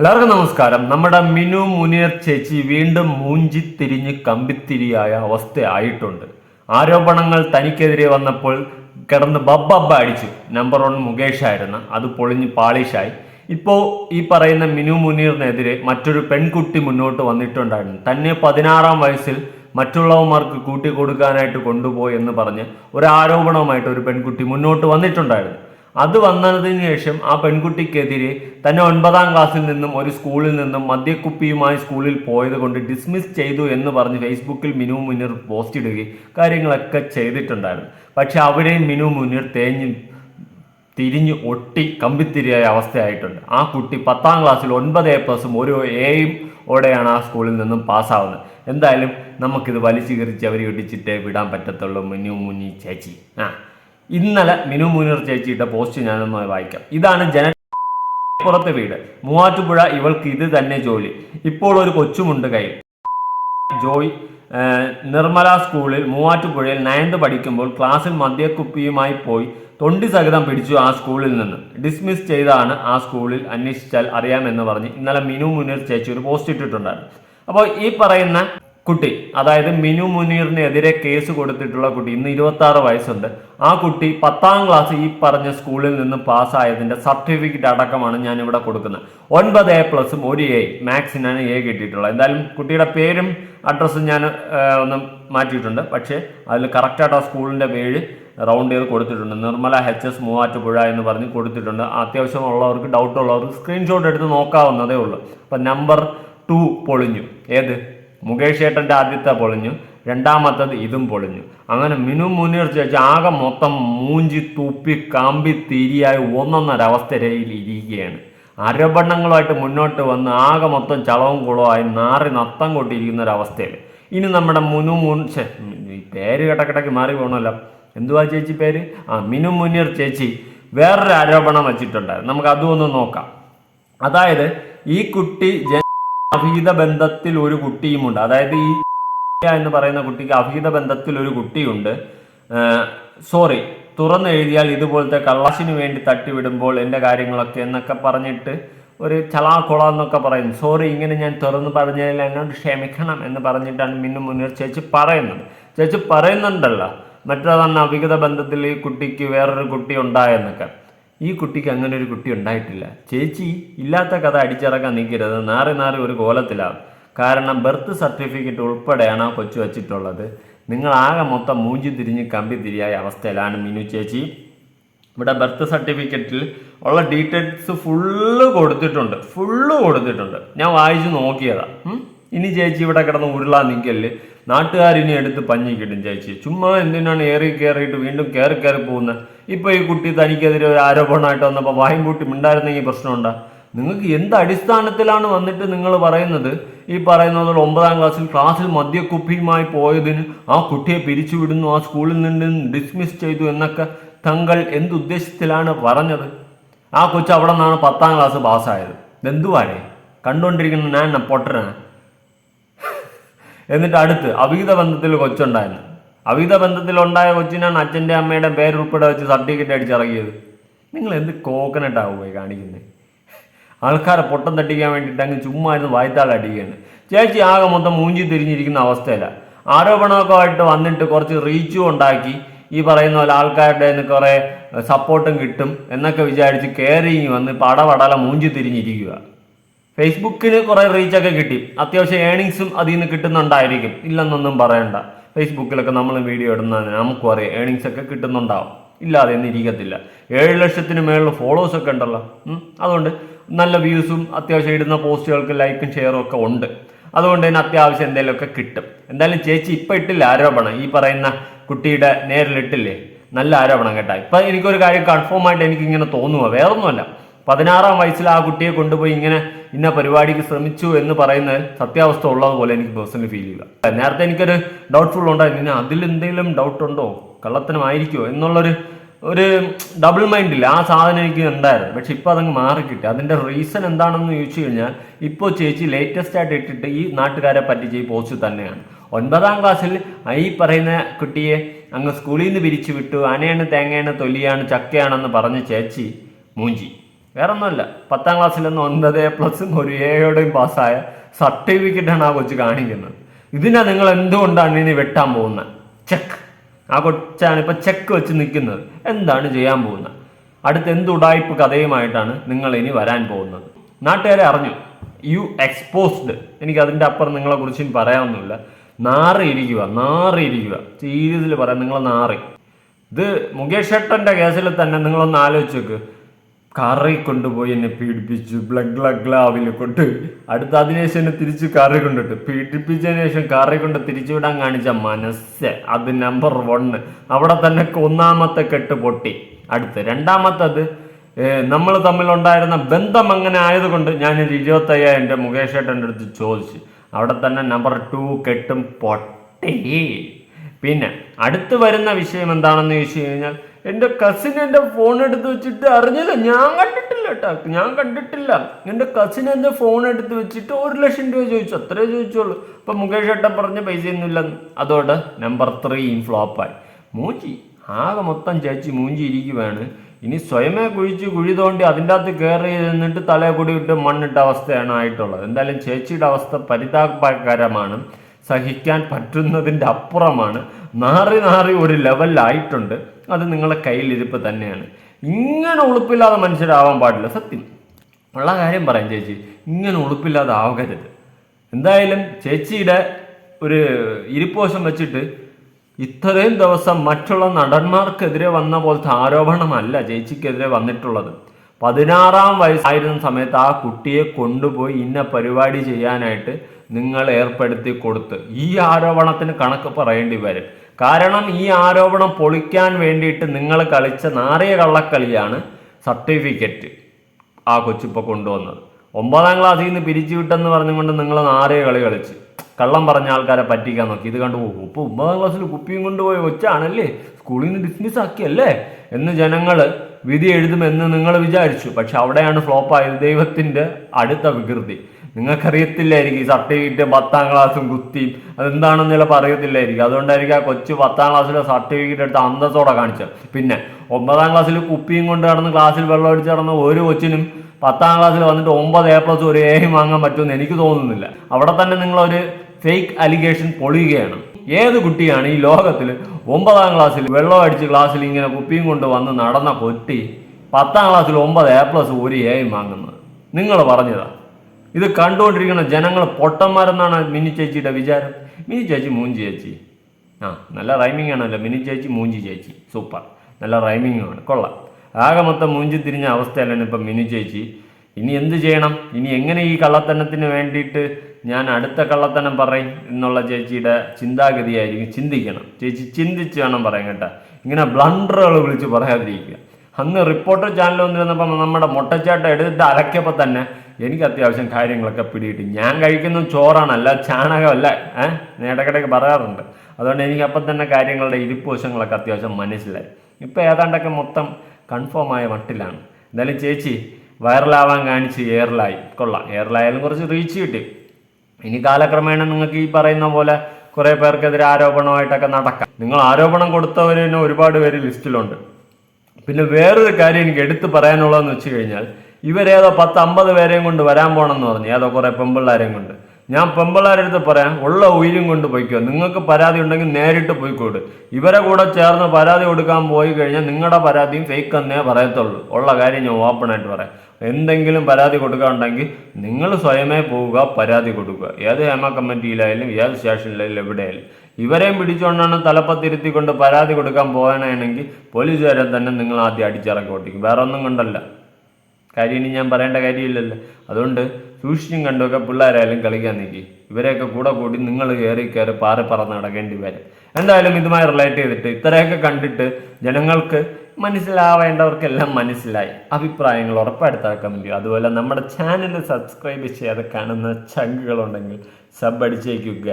എല്ലാവർക്കും നമസ്കാരം. നമ്മുടെ മിനു മുനീർ ചേച്ചി വീണ്ടും മൂഞ്ചി തിരിഞ്ഞ് കമ്പിത്തിരിയായ അവസ്ഥയായിട്ടുണ്ട്. ആരോപണങ്ങൾ തനിക്കെതിരെ വന്നപ്പോൾ കിടന്ന് ബബ്ബബ്ബ അടിച്ചു. നമ്പർ വൺ മുകേഷ് ആയിരുന്നു. അത് പൊളിഞ്ഞ് പാളിഷായി. ഇപ്പോൾ ഈ പറയുന്ന മിനു മുനീറിനെതിരെ മറ്റൊരു പെൺകുട്ടി മുന്നോട്ട് വന്നിട്ടുണ്ടായിരുന്നു. തന്നെ പതിനാറാം വയസ്സിൽ മറ്റുള്ളവന്മാർക്ക് കൂട്ടി കൊടുക്കാനായിട്ട് കൊണ്ടുപോയി എന്ന് പറഞ്ഞ് ഒരു ആരോപണവുമായിട്ട് ഒരു പെൺകുട്ടി മുന്നോട്ട് വന്നിട്ടുണ്ടായിരുന്നു. അത് വന്നതിന് ശേഷം ആ പെൺകുട്ടിക്കെതിരെ തന്നെ ഒൻപതാം ക്ലാസ്സിൽ നിന്നും ഒരു സ്കൂളിൽ നിന്നും മദ്യക്കുപ്പിയുമായി സ്കൂളിൽ പോയത് കൊണ്ട് ഡിസ്മിസ് ചെയ്തു എന്ന് പറഞ്ഞ് ഫേസ്ബുക്കിൽ മിനു മുനീർ പോസ്റ്റ് ഇടുകയും കാര്യങ്ങളൊക്കെ ചെയ്തിട്ടുണ്ടായിരുന്നു. പക്ഷെ അവിടെയും മിനു മുനീർ തേഞ്ഞ് തിരിഞ്ഞ് ഒട്ടി കമ്പിത്തിരിയായ അവസ്ഥയായിട്ടുണ്ട്. ആ കുട്ടി പത്താം ക്ലാസ്സിൽ ഒൻപത് എ പ്ലസും ഒരു എയും ഓടെയാണ് ആ സ്കൂളിൽ നിന്നും പാസ്സാവുന്നത്. എന്തായാലും നമുക്കിത് വലിച്ചു കീറിച്ച് അവരെ ഇടിച്ചിട്ടേ വിടാൻ പറ്റത്തുള്ളൂ മുന്നു മുന്നി ചേച്ചി. ആ. ഇന്നലെ മിനു മുനീർ ചേച്ചിയുടെ പോസ്റ്റ് ഞാനൊന്ന് വായിക്കാം. ഇതാണ് ജന പുറത്തെ വീട്. മൂവാറ്റുപുഴ ഇവൾക്ക് ഇത് തന്നെ ജോലി. ഇപ്പോൾ ഒരു കൊച്ചുമുണ്ട് കയ്യിൽ. ജോയ് നിർമ്മല സ്കൂളിൽ മൂവാറ്റുപുഴയിൽ നയൻത് പഠിക്കുമ്പോൾ ക്ലാസ്സിൽ മദ്യക്കുപ്പിയുമായി പോയി തൊണ്ടി സഹിതം പിടിച്ചു ആ സ്കൂളിൽ നിന്ന്. ഡിസ്മിസ് ചെയ്താണ് ആ സ്കൂളിൽ അന്വേഷിച്ചാൽ അറിയാമെന്ന് പറഞ്ഞ് ഇന്നലെ മിനു മുനീർ ചേച്ചി ഒരു പോസ്റ്റ് ഇട്ടിട്ടുണ്ടായിരുന്നു. അപ്പോൾ ഈ പറയുന്ന കുട്ടി അതായത് മിനു മുനീറിനെതിരെ കേസ് കൊടുത്തിട്ടുള്ള കുട്ടി ഇന്ന് ഇരുപത്തി ആറ് വയസ്സുണ്ട്. ആ കുട്ടി പത്താം ക്ലാസ് ഈ പറഞ്ഞ സ്കൂളിൽ നിന്ന് പാസ്സായതിന്റെ സർട്ടിഫിക്കറ്റ് അടക്കമാണ് ഞാൻ ഇവിടെ കൊടുക്കുന്നത്. ഒൻപത് എ പ്ലസും ഒരു എ മാത്സിനാണ് എ കിട്ടിയിട്ടുള്ളത്. എന്തായാലും കുട്ടിയുടെ പേരും അഡ്രസ്സും ഞാൻ ഒന്ന് മാറ്റിയിട്ടുണ്ട്. പക്ഷേ അതിൽ കറക്റ്റായിട്ട് ആ സ്കൂളിന്റെ പേര് റൗണ്ട് ചെയ്ത് കൊടുത്തിട്ടുണ്ട്. നിർമ്മല എച്ച് എസ് മൂവാറ്റുപുഴ എന്ന് പറഞ്ഞ് കൊടുത്തിട്ടുണ്ട്. അത്യാവശ്യമുള്ളവർക്ക് ഡൗട്ട് ഉള്ളവർക്ക് സ്ക്രീൻഷോട്ട് എടുത്ത് നോക്കാവുന്നതേ ഉള്ളൂ. അപ്പം നമ്പർ ടു പൊളിഞ്ഞു. ഏത്? മുകേഷ് ഏട്ടന്റെ ആദ്യത്തെ പൊളിഞ്ഞു രണ്ടാമത്തത് ഇതും പൊളിഞ്ഞു. അങ്ങനെ മിനു മുനീർ ചേച്ചി ആകെ മൊത്തം മൂഞ്ചി തുപ്പി കാമ്പി തിരിയായി ഒന്നൊന്നര അവസ്ഥയിൽ ഇരിക്കുകയാണ്. ആരോപണങ്ങളുമായിട്ട് മുന്നോട്ട് വന്ന് ആകെ മൊത്തം ചളവും കുളവുമായി നാറി നത്തം കൊണ്ടിരിക്കുന്ന ഒരു അവസ്ഥയിൽ ഇനി നമ്മുടെ മുനു മുൻ പേര് കിടക്കിടക്ക് മാറി പോകണമല്ലോ എന്തുവാ ചേച്ചി പേര്? ആ മിനു മുനീർ ചേച്ചി വേറൊരു ആരോപണം വെച്ചിട്ടുണ്ടായിരുന്നു. നമുക്ക് അതും ഒന്ന് നോക്കാം. അതായത് ഈ കുട്ടി അഭീത ബന്ധത്തിൽ ഒരു കുട്ടിയുമുണ്ട്. അതായത് ഈ എന്ന് പറയുന്ന കുട്ടിക്ക് അഭീത ബന്ധത്തിൽ ഒരു കുട്ടിയുണ്ട്. സോറി തുറന്നു എഴുതിയാൽ ഇതുപോലത്തെ കള്ളാശിന് വേണ്ടി തട്ടിവിടുമ്പോൾ എന്റെ കാര്യങ്ങളൊക്കെ എന്നൊക്കെ പറഞ്ഞിട്ട് ഒരു ചലാ കൊള എന്നൊക്കെ പറയുന്നു. സോറി ഇങ്ങനെ ഞാൻ തുറന്ന് പറഞ്ഞതിൽ എന്നോട് ക്ഷമിക്കണം എന്ന് പറഞ്ഞിട്ടാണ് മിന്നു മുന്നീർ ചേച്ചി പറയുന്നത്. ചേച്ചി പറയുന്നുണ്ടല്ലോ മറ്റേതാണ് അവിഹിത ബന്ധത്തിൽ ഈ കുട്ടിക്ക് വേറൊരു കുട്ടി ഉണ്ടായെന്നൊക്കെ. ഈ കുട്ടിക്ക് അങ്ങനെ ഒരു കുട്ടി ഉണ്ടായിട്ടില്ല. ചേച്ചി ഇല്ലാത്ത കഥ അടിച്ചിറക്കാൻ നിൽക്കരുത്. നാറി നാറി ഒരു കോലത്തിലാവും കാരണം ബർത്ത് സർട്ടിഫിക്കറ്റ് ഉൾപ്പെടെയാണ് ആ കൊച്ചു വച്ചിട്ടുള്ളത്. നിങ്ങൾ ആകെ മൊത്തം മൂഞ്ചി തിരിഞ്ഞ് കമ്പി തിരിയായ അവസ്ഥയിലാണ് മിനു ചേച്ചി. ഇവിടെ ബർത്ത് സർട്ടിഫിക്കറ്റിൽ ഉള്ള ഡീറ്റെയിൽസ് ഫുള്ള് കൊടുത്തിട്ടുണ്ട്. ഫുള്ള് കൊടുത്തിട്ടുണ്ട്. ഞാൻ വായിച്ചു നോക്കിയതാ. ഇനി ചേച്ചി ഇവിടെ കിടന്ന് ഉരുളാൻ നിൽക്കൽ നാട്ടുകാരിനി എടുത്ത് പഞ്ഞി കിട്ടും ചേച്ചി. ചുമ്മാ എന്തിനാണ് ഏറി കയറിയിട്ട് വീണ്ടും കയറി കയറി പോകുന്നത് ഇപ്പൊ ഈ കുട്ടി തനിക്കെതിരെ ഒരു ആരോപണമായിട്ട് വന്നപ്പോൾ വായും കൂട്ടി മിണ്ടായിരുന്നെങ്കിൽ പ്രശ്നമുണ്ടാ നിങ്ങൾക്ക് എന്ത് അടിസ്ഥാനത്തിലാണ് വന്നിട്ട് നിങ്ങൾ പറയുന്നത്? ഈ പറയുന്നത് ഒമ്പതാം ക്ലാസ്സിൽ ക്ലാസ്സിൽ മദ്യക്കുപ്പിയുമായി പോയതിന് ആ കുട്ടിയെ പിരിച്ചുവിടുന്നു ആ സ്കൂളിൽ നിന്ന് ഡിസ്മിസ് ചെയ്തു എന്നൊക്കെ തങ്ങൾ എന്തുദ്ദേശത്തിലാണ് പറഞ്ഞത്? ആ കൊച്ചു അവിടെ നിന്നാണ് പത്താം ക്ലാസ് പാസ്സായത്. ഇതെന്തുവാടേ? കണ്ടുകൊണ്ടിരിക്കുന്ന ഞാൻ പൊട്ടനാണ് എന്നിട്ട് അടുത്ത് അവിഹിത ബന്ധത്തിൽ കൊച്ചുണ്ടായിരുന്നു. അവിഹിത ബന്ധത്തിൽ ഉണ്ടായ കൊച്ചിനാണ് അച്ഛന്റെ അമ്മയുടെ പേരുൾപ്പെടെ വെച്ച് സർട്ടിഫിക്കറ്റ് അടിച്ചിറങ്ങിയത് നിങ്ങൾ എന്ത് കോക്കനട്ടാവുക കാണിക്കുന്നത് ആൾക്കാരെ പൊട്ടം തട്ടിക്കാൻ വേണ്ടിയിട്ട് അങ്ങ് ചുമ്മാ ഇരുന്ന് വായ്ത്താൾ അടിക്കുകയാണ്. ചേച്ചി ആകെ മൊത്തം മൂഞ്ചി തിരിഞ്ഞിരിക്കുന്ന അവസ്ഥയല്ല ആരോപണമൊക്കെ ആയിട്ട് വന്നിട്ട് കുറച്ച് റീച്ചും ഉണ്ടാക്കി. ഈ പറയുന്ന പോലെ ആൾക്കാരുടെ കുറേ സപ്പോർട്ടും കിട്ടും എന്നൊക്കെ വിചാരിച്ച് കയറി വന്ന് പടപടല മൂഞ്ചി തിരിഞ്ഞിരിക്കുക ഫേസ്ബുക്കിന് കുറെ റീച്ചൊക്കെ കിട്ടി. അത്യാവശ്യം ഏണിങ്സും അതിൽ നിന്ന് കിട്ടുന്നുണ്ടായിരിക്കും. ഇല്ലെന്നൊന്നും പറയണ്ട. ഫേസ്ബുക്കിലൊക്കെ നമ്മൾ വീഡിയോ ഇടുന്നതിന് നമുക്കും അറിയാം. ഏണിങ്സ് ഒക്കെ കിട്ടുന്നുണ്ടാവും. ഇല്ലാതെ ഒന്നും ഇരിക്കത്തില്ല. ഏഴ് ലക്ഷത്തിന് മേളിൽ ഫോളോവേഴ്സ് ഒക്കെ ഉണ്ടല്ലോ. അതുകൊണ്ട് നല്ല വ്യൂസും അത്യാവശ്യം ഇടുന്ന പോസ്റ്റുകൾക്ക് ലൈക്കും ഷെയറും ഒക്കെ ഉണ്ട്. അതുകൊണ്ട് തന്നെ അത്യാവശ്യം എന്തെങ്കിലുമൊക്കെ കിട്ടും. എന്തായാലും ചേച്ചി ഇപ്പം ഇട്ടില്ല ആരോപണം. ഈ പറയുന്ന കുട്ടിയുടെ നേരിലിട്ടില്ലേ? നല്ല ആരോപണം കേട്ടാ. ഇപ്പം എനിക്കൊരു കാര്യം കൺഫേം ആയിട്ട് എനിക്ക് ഇങ്ങനെ തോന്നുക വേറൊന്നുമല്ല. പതിനാറാം വയസ്സിൽ ആ കുട്ടിയെ കൊണ്ടുപോയി ഇങ്ങനെ ഇന്ന പരിപാടിക്ക് ശ്രമിച്ചു എന്ന് പറയുന്നതിൽ സത്യാവസ്ഥ ഉള്ളതുപോലെ എനിക്ക് പേഴ്സണലി ഫീൽ ചെയ്യുക നേരത്തെ എനിക്കൊരു ഡൗട്ട്ഫുൾ ഉണ്ടായിരുന്നു. ഇനി അതിൽ എന്തെങ്കിലും ഡൗട്ട് ഉണ്ടോ? കള്ളത്തനമായിരിക്കുമോ എന്നുള്ളൊരു ഒരു ഡബിൾ മൈൻഡില്ല ആ സാധനം എനിക്ക് ഉണ്ടായിരുന്നു. പക്ഷെ ഇപ്പൊ അതങ്ങ് മാറിക്കിട്ടി. അതിന്റെ റീസൺ എന്താണെന്ന് ചോദിച്ചു കഴിഞ്ഞാൽ ഇപ്പോൾ ചേച്ചി ലേറ്റസ്റ്റ് ആയിട്ട് ഇട്ടിട്ട് ഈ നാട്ടുകാരെ പറ്റിച്ച ഈ പോസ്റ്റ് തന്നെയാണ്. ഒൻപതാം ക്ലാസ്സിൽ ഈ പറയുന്ന കുട്ടിയെ അങ്ങ് സ്കൂളിൽ നിന്ന് പിരിച്ചു വിട്ടു അനയാണ് തേങ്ങയാണ് തൊലിയാണ് ചക്കയാണെന്ന് പറഞ്ഞ ചേച്ചി മൂഞ്ചി. വേറെ ഒന്നുമല്ല പത്താം ക്ലാസ്സിൽ നിന്ന് ഒൻപത് പ്ലസും ഒരു എയോടെയും പാസ്സായ സർട്ടിഫിക്കറ്റാണ് ആ കൊച്ചു കാണിക്കുന്നത്. ഇതിനാ നിങ്ങൾ എന്തുകൊണ്ടാണ് ഇനി വെട്ടാൻ പോകുന്നത്? ചെക്ക് ആ കൊച്ചാണ് ഇപ്പൊ ചെക്ക് വെച്ച് നിൽക്കുന്നത്. എന്താണ് ചെയ്യാൻ പോകുന്നത്? അടുത്ത എന്ത് ഉടായ്പ കഥയുമായിട്ടാണ് നിങ്ങൾ ഇനി വരാൻ പോകുന്നത്? നാട്ടുകാരെ അറിഞ്ഞു. യു എക്സ്പോസ്ഡ് എനിക്ക് അതിന്റെ അപ്പുറം നിങ്ങളെ കുറിച്ച് ഇനി പറയാനൊന്നുമില്ല നാറിയിരിക്കുക നാറിയിരിക്കുക സീരിയസിൽ പറയാം നിങ്ങൾ നാറി. ഇത് മുകേഷ് ഏട്ടന്റെ കേസിൽ തന്നെ നിങ്ങളൊന്ന് ആലോചിച്ച് നോക്ക്. കറി കൊണ്ടുപോയി എന്നെ പീഡിപ്പിച്ചു. ബ്ലഗ് ഗ്ലാവിൽ കൊണ്ട് അടുത്ത അതിനുശേഷം എന്നെ തിരിച്ച് കാറിൽ കൊണ്ടിട്ട്. പീഡിപ്പിച്ചതിന് ശേഷം കാറിൽ കൊണ്ട് തിരിച്ചു വിടാൻ കാണിച്ച മനസ്സ്. അത് നമ്പർ വണ്ണ് അവിടെ തന്നെ ഒന്നാമത്തെ കെട്ട് പൊട്ടി. അടുത്ത് രണ്ടാമത്തത് നമ്മൾ തമ്മിലുണ്ടായിരുന്ന ബന്ധം അങ്ങനെ ആയതുകൊണ്ട് ഞാനൊരു ഇരുപത്തയ്യായിരം എന്റെ മുകേഷ് ഏട്ടന്റെ അടുത്ത് ചോദിച്ചു. അവിടെ തന്നെ നമ്പർ ടു കെട്ടും പൊട്ടി. പിന്നെ അടുത്ത് വരുന്ന വിഷയം എന്താണെന്ന് ചോദിച്ചു കഴിഞ്ഞാൽ എന്റെ കസിൻ എന്റെ ഫോൺ എടുത്ത് വെച്ചിട്ട് അറിഞ്ഞില്ല. ഞാൻ കണ്ടിട്ടില്ല കേട്ടോ ഞാൻ കണ്ടിട്ടില്ല. എന്റെ കസിൻ എന്റെ ഫോൺ എടുത്ത് വെച്ചിട്ട് ഒരു ലക്ഷം രൂപ ചോദിച്ചു. അത്രേ ചോദിച്ചോളൂ അപ്പം മുകേഷ് ഏട്ടൻ പറഞ്ഞ പൈസയൊന്നുമില്ല അതോടെ നമ്പർ ത്രീയും ഫ്ലോപ്പായി മൂഞ്ചി. ആകെ മൊത്തം ചേച്ചി മൂഞ്ചി ഇരിക്കുവാണ്. ഇനി സ്വയമേ കുഴിച്ച് കുഴി തോണ്ടി അതിന്റെ അകത്ത് കയറി നിന്നിട്ട് തലയെ കൂടി ഇട്ട് മണ്ണിട്ട അവസ്ഥയാണ് ആയിട്ടുള്ളത്. എന്തായാലും ചേച്ചിയുടെ അവസ്ഥ പരിതാപകരമാണ്. സഹിക്കാൻ പറ്റുന്നതിന്റെ അപ്പുറമാണ്. നാറി നാറി ഒരു ലെവലിലായിട്ടുണ്ട് അത് നിങ്ങളുടെ കയ്യിലിരിപ്പ് തന്നെയാണ്. ഇങ്ങനെ ഉളുപ്പില്ലാതെ മനുഷ്യരാവാൻ പാടില്ല. സത്യം. ഉള്ള കാര്യം പറയാം ചേച്ചി. ഇങ്ങനെ ഉളുപ്പില്ലാതെ ആവരുത്. എന്തായാലും ചേച്ചിയുടെ ഒരു ഇരിപ്പോശം വെച്ചിട്ട് ഇത്രയും ദിവസം മറ്റുള്ള നടന്മാർക്കെതിരെ വന്ന പോലത്തെ ആരോപണമല്ല ചേച്ചിക്കെതിരെ വന്നിട്ടുള്ളത്. പതിനാറാം വയസ്സായിരുന്ന സമയത്ത് ആ കുട്ടിയെ കൊണ്ടുപോയി ഇന്ന പരിപാടി ചെയ്യാനായിട്ട് നിങ്ങൾ ഏർപ്പെടുത്തി കൊടുത്ത് ഈ ആരോപണത്തിന് കണക്ക് പറയേണ്ടി വരും. കാരണം ഈ ആരോപണം പൊളിക്കാൻ വേണ്ടിയിട്ട് നിങ്ങൾ കളിച്ച നാറിയ കള്ളക്കളിയാണ് സർട്ടിഫിക്കറ്റ് ആ കൊച്ചിപ്പോൾ കൊണ്ടുവന്നത്. ഒമ്പതാം ക്ലാസ്സിൽ നിന്ന് പിരിച്ചു വിട്ടെന്ന് പറഞ്ഞുകൊണ്ട് നിങ്ങൾ നാറിയ കളി കളിച്ച്. കള്ളം പറഞ്ഞ ആൾക്കാരെ പറ്റിക്കാൻ നോക്കി. ഇത് കണ്ടു പോകും ഇപ്പോൾ ഒമ്പതാം ക്ലാസ്സിൽ കുപ്പിയും കൊണ്ടുപോയ കൊച്ചാണല്ലേ സ്കൂളിൽ നിന്ന് ഡിസ്മിസ് ആക്കിയല്ലേ? എന്ന് ജനങ്ങൾ വിധി എഴുതുമെന്ന് നിങ്ങൾ വിചാരിച്ചു. പക്ഷെ അവിടെയാണ് ഫ്ലോപ്പായത് ദൈവത്തിന്റെ അടുത്ത വികൃതി. നിങ്ങൾക്കറിയത്തില്ലായിരിക്കും ഈ സർട്ടിഫിക്കറ്റ് പത്താം ക്ലാസ്സും കുത്തിയും അതെന്താണെന്ന് ചിലപ്പോൾ അറിയത്തില്ലായിരിക്കും. അതുകൊണ്ടായിരിക്കും ആ കൊച്ചു പത്താം ക്ലാസ്സിലെ സർട്ടിഫിക്കറ്റ് എടുത്ത് അന്തസ്സോടെ കാണിച്ചത്. പിന്നെ ഒമ്പതാം ക്ലാസ്സിൽ കുപ്പിയും കൊണ്ട് നടന്ന് ക്ലാസ്സിൽ വെള്ളം അടിച്ച് നടന്ന ഒരു കൊച്ചിനും പത്താം ക്ലാസ്സിൽ വന്നിട്ട് ഒമ്പത് എ പ്ലസ് ഒരു എ വാങ്ങാൻ പറ്റുമെന്ന് എനിക്ക് തോന്നുന്നില്ല. അവിടെ തന്നെ നിങ്ങളൊരു ഫേക്ക് അലിഗേഷൻ പൊളിയുകയാണ്. ഏത് കുട്ടിയാണ് ഈ ലോകത്തിൽ ഒമ്പതാം ക്ലാസ്സിൽ വെള്ളം അടിച്ച് ക്ലാസ്സിൽ ഇങ്ങനെ കുപ്പിയും കൊണ്ട് വന്ന് നടന്ന കൊട്ടി പത്താം ക്ലാസ്സിൽ ഒമ്പത് എ പ്ലസ് ഒരു എയും വാങ്ങുന്നത്? നിങ്ങൾ പറഞ്ഞതാ. ഇത് കണ്ടുകൊണ്ടിരിക്കുന്ന ജനങ്ങൾ പൊട്ടന്മാരെന്നാണ് മിനി ചേച്ചിയുടെ വിചാരം. മിനി ചേച്ചി മൂഞ്ചി ചേച്ചി. ആ നല്ല റൈമിംഗ് ആണല്ലോ. മിനി ചേച്ചി മൂഞ്ചി ചേച്ചി. സൂപ്പർ. നല്ല റൈമിംഗ് ആണ്. കൊള്ളാം. ആകെ മൊത്തം മൂഞ്ചി തിരിഞ്ഞ അവസ്ഥയിലാണ് ഇപ്പം മിനി ചേച്ചി. ഇനി എന്ത് ചെയ്യണം? ഇനി എങ്ങനെ ഈ കള്ളത്തനത്തിന് വേണ്ടിയിട്ട് ഞാൻ അടുത്ത കള്ളത്തനം പറയും എന്നുള്ള ചേച്ചിയുടെ ചിന്താഗതിയായിരിക്കും. ചിന്തിക്കണം. ചേച്ചി ചിന്തിച്ച് വേണം പറയാൻ കേട്ടോ. ഇങ്ങനെ ബ്ലണ്ടറുകൾ വിളിച്ച് പറയാതിരിക്കുക. അന്ന് റിപ്പോർട്ടർ ചാനൽ വന്നിരുന്നപ്പം നമ്മുടെ മുട്ടച്ചാട്ടം എടുത്തിട്ട് അലക്കിയപ്പോൾ തന്നെ എനിക്ക് അത്യാവശ്യം കാര്യങ്ങളൊക്കെ പിടിയിട്ട് ഞാൻ കഴിക്കുന്ന ചോറാണല്ല ചാണകമല്ല ഏഹ് നേടക്കിടയ്ക്ക് പറയാറുണ്ട്. അതുകൊണ്ട് എനിക്ക് അപ്പം തന്നെ കാര്യങ്ങളുടെ ഇരിപ്പോശങ്ങളൊക്കെ അത്യാവശ്യം മനസ്സിലായി. ഇപ്പം ഏതാണ്ടൊക്കെ മൊത്തം കൺഫേം ആയ മട്ടിലാണ്. എന്തായാലും ചേച്ചി വൈറലാവാൻ കാണിച്ച് എയറിലായി കൊള്ളാം. എയറിലായാലും കുറച്ച് റീച്ച് കിട്ടി. ഇനി കാലക്രമേണ നിങ്ങൾക്ക് ഈ പറയുന്ന പോലെ കുറേ പേർക്കെതിരെ ആരോപണമായിട്ടൊക്കെ നടക്കാം. നിങ്ങൾ ആരോപണം കൊടുത്തവരിന് ഒരുപാട് പേര് ലിസ്റ്റിലുണ്ട്. പിന്നെ വേറൊരു കാര്യം എനിക്ക് എടുത്തു പറയാനുള്ളതെന്ന് വെച്ച് കഴിഞ്ഞാൽ ഇവരേതോ പത്ത് അമ്പത് പേരെയും കൊണ്ട് വരാൻ പോകണമെന്ന് പറഞ്ഞു. ഏതോ കുറേ പെമ്പിള്ളാരെയും കൊണ്ട്. ഞാൻ പെമ്പിള്ളാരുടെ അടുത്ത് പറയാം ഉള്ള ഉയിരും കൊണ്ട് പോയിക്കോ. നിങ്ങൾക്ക് പരാതി ഉണ്ടെങ്കിൽ നേരിട്ട് പോയിക്കോട്. ഇവരെ കൂടെ ചേർന്ന് പരാതി കൊടുക്കാൻ പോയി കഴിഞ്ഞാൽ നിങ്ങളുടെ പരാതിയും ഫേക്ക് എന്നേ പറയത്തുള്ളൂ. ഉള്ള കാര്യം ഞാൻ ഓപ്പണായിട്ട് പറയാം. എന്തെങ്കിലും പരാതി കൊടുക്കാനുണ്ടെങ്കിൽ നിങ്ങൾ സ്വയമേ പോവുക പരാതി കൊടുക്കുക. ഏത് ഹേമ കമ്മിറ്റിയിലായാലും ഏത് സ്റ്റേഷനിലായാലും എവിടെയായാലും. ഇവരെയും പിടിച്ചുകൊണ്ടാണ് തലപ്പത്തിരുത്തിക്കൊണ്ട് പരാതി കൊടുക്കാൻ പോകാനാണെങ്കിൽ പോലീസുകാരെ തന്നെ നിങ്ങൾ ആദ്യം അടിച്ചിറക്കി ഓട്ടിക്കും. വേറെ ഒന്നും കൊണ്ടല്ല. കാര്യം ഇനി ഞാൻ പറയേണ്ട കാര്യമില്ലല്ലോ. അതുകൊണ്ട് സൂക്ഷിച്ചും കണ്ടുമൊക്കെ പിള്ളേരായാലും കളിക്കാൻ നിൽക്കി ഇവരെയൊക്കെ കൂടെ കൂടി നിങ്ങൾ കയറി കയറി പാറി പറന്ന് നടക്കേണ്ടി വരും. എന്തായാലും ഇതുമായി റിലേറ്റ് ചെയ്തിട്ട് ഇത്രയൊക്കെ കണ്ടിട്ട് ജനങ്ങൾക്ക് മനസ്സിലാവേണ്ടവർക്കെല്ലാം മനസ്സിലായി. അഭിപ്രായങ്ങൾ ഉറപ്പായിട്ട് വേണ്ടി അതുപോലെ നമ്മുടെ ചാനൽ സബ്സ്ക്രൈബ് ചെയ്യാതെ കാണുന്ന ചങ്കുകളുണ്ടെങ്കിൽ സബ് അടിച്ചേക്കുക